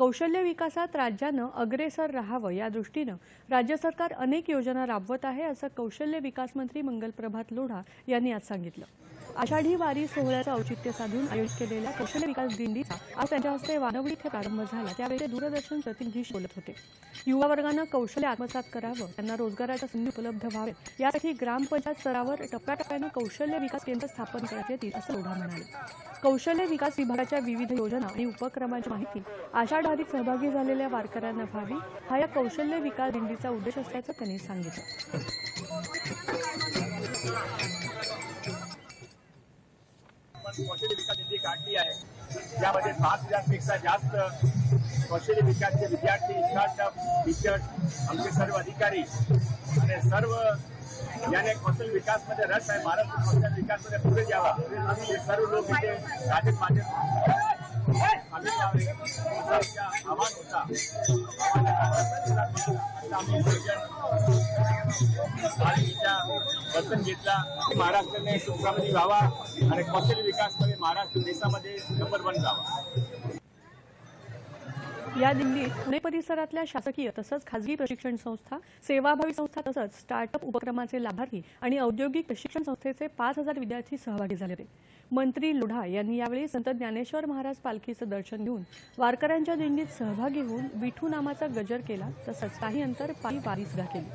कौशल्य विकासात राज्यानं अग्रेसर राहावं या दृष्टीनं राज्य सरकार अनेक योजना राबवत आहे असं कौशल्य विकास मंत्री मंगल प्रभात लोढा यांनी आज सांगितलं. आषाढी वारी सोहळ्याचं औचित्य साधून आयोजित केलेल्या कौशल्य विकास दिंडीचा आज त्यांच्या हस्ते वानवडी इथे प्रारंभ झाला. त्यावेळी ते दूरदर्शन प्रतिनिधीशी बोलत होते. युवा वर्गानं कौशल्य आत्मसात करावं त्यांना रोजगाराच्या संधी उपलब्ध व्हावेत यासाठी ग्रामपंचायत स्तरावर टप्प्याटप्प्यानं कौशल्य विकास केंद्र स्थापन करण्यात येतील असं लोढा म्हणाले. कौशल्य विकास विभागाच्या विविध योजना आणि उपक्रमांची माहिती आषाढाधिक सहभागी झालेल्या वारकऱ्यांना व्हावी हा या कौशल्य विकास दिंडीचा उद्देश असल्याचं त्यांनी सांगितलं. आपण कौशल्य विकास निधी काढली आहे. यामध्ये पाच हजारपेक्षा जास्त कौशल्य विकासचे विद्यार्थी स्टार्टअप टीचर्स आमचे सर्व अधिकारी आणि सर्व याने कौशल्य विकासमध्ये रस आहे. भारत कौशल्य विकासमध्ये पुढे जावा. हे सर्व लोक इथे राजन माझे आव्हान होता. आम्ही सर्वजण दर्शन घेतला. की महाराष्ट्राने सुखामध्ये व्हावा आणि कौशल्य विकासमध्ये महाराष्ट्र देशामध्ये नंबर वन जावा या दिल्लीत पुणे परिसरातल्या शासकीय तसंच खासगी प्रशिक्षण संस्था सेवाभावी संस्था तसंच स्टार्टअप उपक्रमाचे लाभार्थी आणि औद्योगिक प्रशिक्षण संस्थेचे पाच हजार विद्यार्थी सहभागी झाले होते. मंत्री लोढा यांनी यावेळी संत ज्ञानेश्वर महाराज पालखीचं दर्शन घेऊन वारकऱ्यांच्या दिंडीत सहभागी होऊन विठू नामाचा गजर केला तसंच काही अंतर पायी वारीसगा केली.